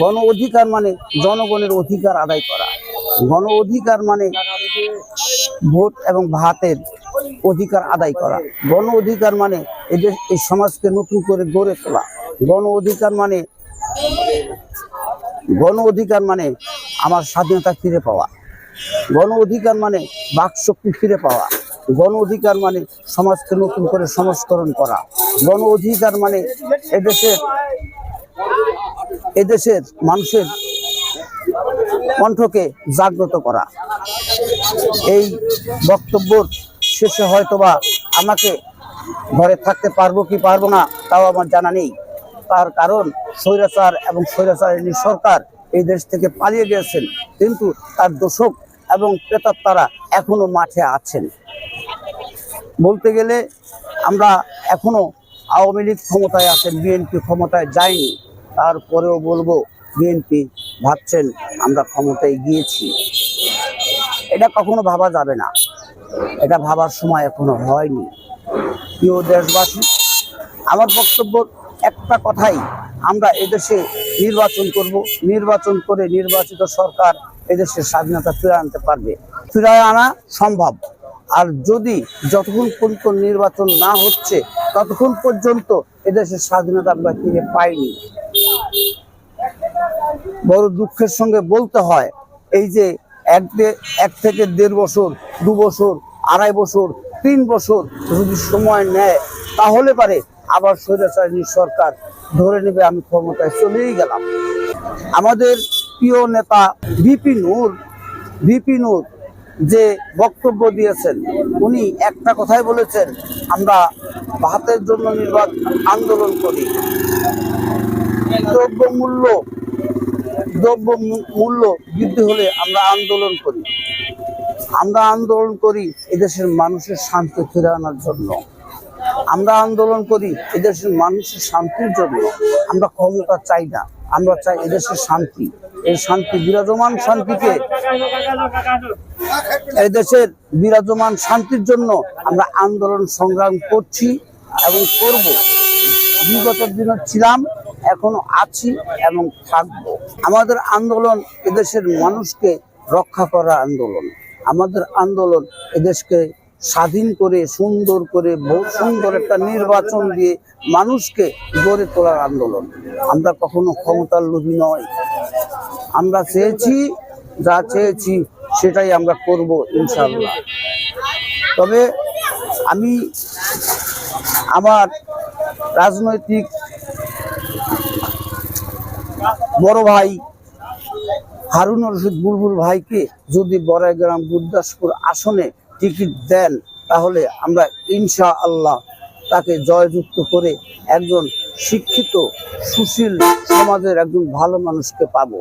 গণ অধিকার মানে জনগণের অধিকার আদায় করা। গণ অধিকার মানে ভোট এবং ভাতের অধিকার আদায় করা। গণ অধিকার মানে এদের এই সমাজকে নতুন করে গড়ে তোলা। গণ অধিকার মানে গণ অধিকার মানে আমার স্বাধীনতা ফিরে পাওয়া। গণ অধিকার মানে বাকশক্তি ফিরে পাওয়া। গণ অধিকার মানে সমাজকে নতুন করে সংস্করণ করা। গণ অধিকার মানে এদেশের এদেশের মানুষের কণ্ঠকে জাগ্রত করা। এই বক্তব্যর শেষে হয়তোবা আমাকে ঘরে থাকতে পারব কি পারব না, তাও আমার জানা নেই। তার কারণ স্বৈরাচার এবং স্বৈরাচারিণী সরকার এই দেশ থেকে পালিয়ে গিয়েছেন, কিন্তু তার দোষক এবং প্রেতাত্মারা এখনও মাঠে আছেন। বলতে গেলে আমরা এখনও আওয়ামী লীগ ক্ষমতায় আছেন, বিএনপি ক্ষমতায় যায়নি। তারপরেও বলব, বিএনপি ভাবছেন আমরা ক্ষমতায় গিয়েছি। এটা কখনো ভাবা যাবে না। এটা ভাবার সময় এখনও হয়নি। প্রিয় দেশবাসী, আমার বক্তব্য একটা কথাই, আমরা এদেশে নির্বাচন করব। নির্বাচন করে নির্বাচিত সরকার এদেশের স্বাধীনতা ফিরে আনতে পারবে। ফিরে আনা সম্ভব। আর যদি যতক্ষণ পর্যন্ত নির্বাচন না হচ্ছে, ততক্ষণ পর্যন্ত এদেশের স্বাধীনতা আমরা ফিরে পাইনি। বড় দুঃখের সঙ্গে বলতে হয়, এই যে এক এক থেকে দেড় বছর, দু বছর, আড়াই বছর, তিন বছর যদি সময় নেয়, তাহলে পারে আবার স্বৈরাচারী সরকার ধরে নেবে আমি ক্ষমতায় চলেই গেলাম। আমাদের প্রিয় নেতা বিপি নূর নূর যে বক্তব্য দিয়েছেন, উনি একটা কথাই বলেছেন, আমরা ভাতের জন্য নির্বাচন আন্দোলন করি। দ্রব্য মূল্য দ্রব্য মূল্য বৃদ্ধি হলে আমরা আন্দোলন করি। আমরা আন্দোলন করি এদেশের মানুষের শান্তি ফিরে আনার জন্য। আমরা আন্দোলন করি এদেশের মানুষের শান্তির জন্য। আমরা ক্ষমতা চাই না, আমরা চাই এদেশের শান্তি। এই শান্তি, বিরাজমান শান্তিকে এই দেশের বিরাজমান শান্তির জন্য আমরা আন্দোলন সংগ্রাম করছি এবং করব। বিগত দিনে ছিলাম, এখনও আছি এবং থাকব। আমাদের আন্দোলন এদেশের মানুষকে রক্ষা করা আন্দোলন। আমাদের আন্দোলন এদেশকে স্বাধীন করে, সুন্দর করে, বহু সুন্দর একটা নির্বাচন দিয়ে মানুষকে গড়ে তোলার আন্দোলন। আমরা কখনো ক্ষমতার লোভী নয় আমরা চেয়েছি, যা চেয়েছি সেটাই আমরা করব ইনশাল্লাহ তবে আমি আমার রাজনৈতিক বড় ভাই হারুন রশিদ বুলবুল ভাইকে যদি বড়াইগ্রাম গুরদাসপুর আসনে টিকিট দেন, তাহলে আমরা ইনশা আল্লাহ তাকে জয়যুক্ত করে একজন শিক্ষিত, সুশীল সমাজের একজন ভালো মানুষকে পাবো।